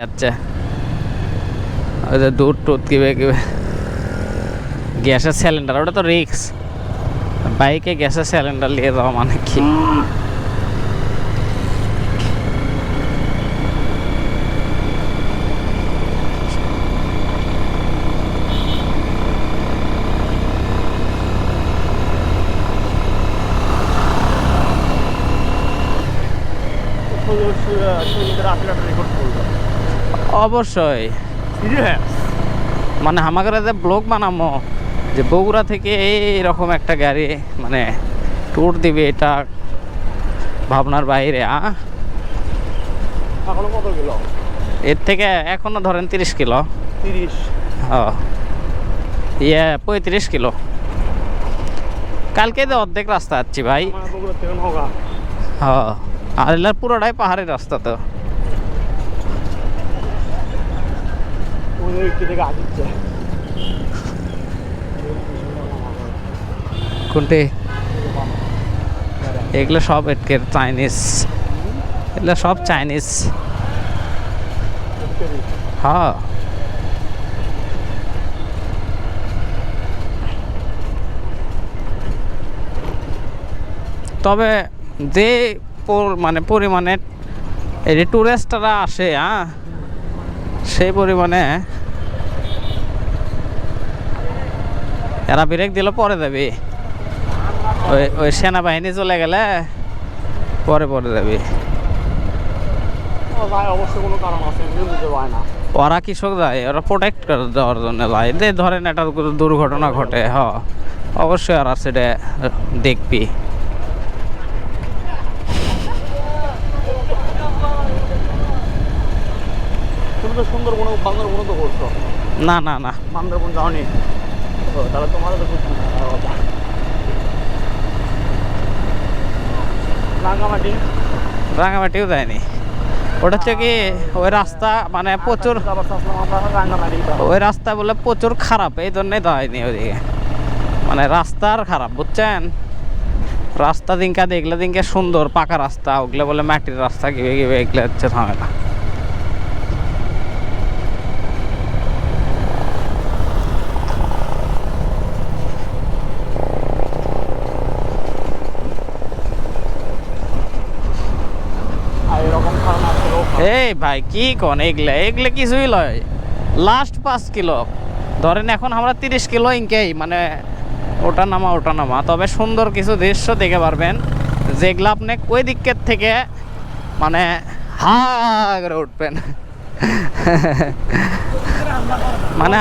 আচ্ছা ওই যে দুধ টুধ কিবে কিবে গ্যাসের সিলিন্ডার ওটা তো রিক্স বাইকে গ্যাসের সিলিন্ডার নিয়ে যাওয়া মানে কি অবশ্যই। মানে আমাকে যে ব্লগ বানামো যে বগুড়া থেকে এইরকম একটা গাড়ি মানে ট্যুর দিবে এটা ভাবনার বাইরে আ? এখনও কত কিলো? এর থেকে এখনও ধরেন তিরিশ কিলো। তিরিশ। ও। ইয়ে পঁয়ত্রিশ কিলো। কালকে তো অর্ধেক রাস্তা যাচ্ছি ভাই। আমার বগুড়া থেকে নগা। হ আর এলার পুরোটাই পাহাড়ের রাস্তা তো। ওদের একটু থেকে আসছে কোনটি? এগুলো সব এটকের চাইনিজ। এগুলো সব চাইনিজ। হ্যাঁ। তবে যে মানে পরিমাণে এই টুরিস্টরা আসে হ্যাঁ সেই পরিমাণে এরা ব্রেক দিলে পরে দেবে ওই ওই সেনাবাহিনী চলে গেলে পরে পরে না। ওরা কৃষক যায় ওরা প্রোটেক্ট করে দেওয়ার জন্য যায় যে ধরেন একটা দুর্ঘটনা ঘটে হ। অবশ্যই ওরা সেটা দেখবি। সুন্দরবন বান্দরবন তো করছ না না না। বান্দরবন যাওনি? তাহলে তোমারও তো রাঙামাটিও যায়নি। ওটা হচ্ছে কি ওই রাস্তা মানে প্রচুর আমরা রাঙ্গামাটি ওই রাস্তা বলে প্রচুর খারাপ এই জন্যই যায়নি ওইদিকে মানে রাস্তার খারাপ বুঝছেন? রাস্তা দিনকা দেখলে দিনকে সুন্দর পাকা রাস্তা ওগুলো বলে মাটির রাস্তা কিবে কিবে এগুলো হচ্ছে ঝামেলা আর এরকম কারণ আছে এই ভাই, কি কোন? এগুলা এগুলা কিছুই লয়। লাস্ট পাঁচ কিলো। ধরেন এখন আমরা তিরিশ কিলো ইনকেই মানে ওটা নামা ওটা নামা। তবে সুন্দর কিছু দৃশ্য দেখে পারবেন। যেগুলো আপনি ওই দিকের থেকে মানে হা করে উঠবেন। মানে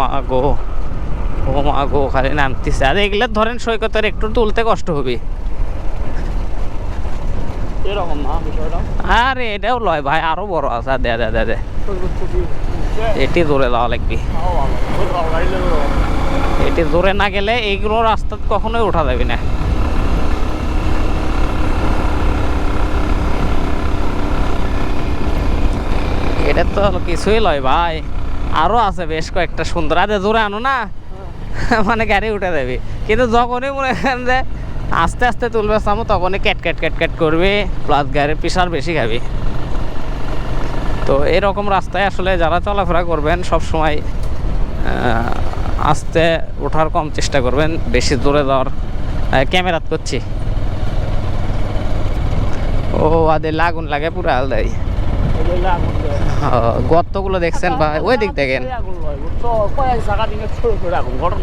মা গো। ও মা গো খালি নামতেছে। আর এগুলো ধরেন সৈকতের একটু তুলতে কষ্ট হবে। আরে এটাও লয় ভাই আরও বড় আছে। দে দে দে দে। এটি দূরে যাওয়া লাগবে। এটি দূরে না গেলে এইগুলো রাস্তা কখনোই ওঠা যাবে না। এটা তো কিছুই লয় ভাই। আরও আছে বেশ কয়েকটা সুন্দর। আরে জোরে আনো না। মানে গাড়ি উঠে যাবে কিন্তু যখনই মনে করেন যে আস্তে আস্তে তুলবে সামু, তখনই ক্যাট ক্যাট ক্যাট ক্যাট করবে প্লাস গাড়ির প্রেশার বেশি খাবে। তো এরকম রাস্তায় আসলে যারা চলাফেরা করবেন, সব সময় আস্তে ওঠার কম চেষ্টা করবেন, বেশি দূরে যাওয়ার ক্যামেরাত করছি। ও আদের লাগুন লাগে পুরো আলাদাই। গর্তগুলো দেখছেন বা ওই দিক দেখেন।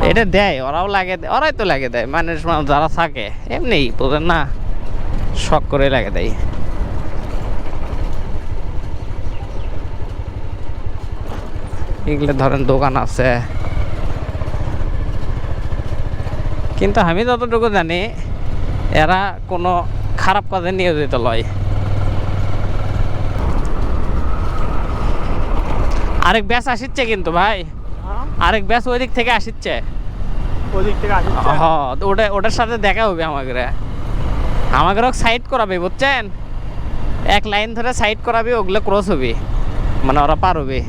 এটা দেয়, ওরাও লাগে ওরাই তো লাগে দেয়, মানুষ যারা থাকে। এমনি, তোদের না শখ করে লাগে দেয়। এগুলো ধরেন দোকান আছে। কিন্তু আমি যতটুকু জানি, এরা কোনো খারাপ কাজে নিয়োজিত লয়। আরেক ব্যাস আসিচ্ছে কিন্তু ভাই। হ্যাঁ? আরেক ব্যাস ওই দিক থেকে আসিচ্ছে। ওই থেকে আসছে। হ্যাঁ ওটা ওটার সাথে দেখা হবে আমাকে আমাকে সাইড করাবে বুঝছেন? এক লাইন ধরে সাইড করাবে ওগুলো ক্রস হবে। মানে ওরা পার হবে।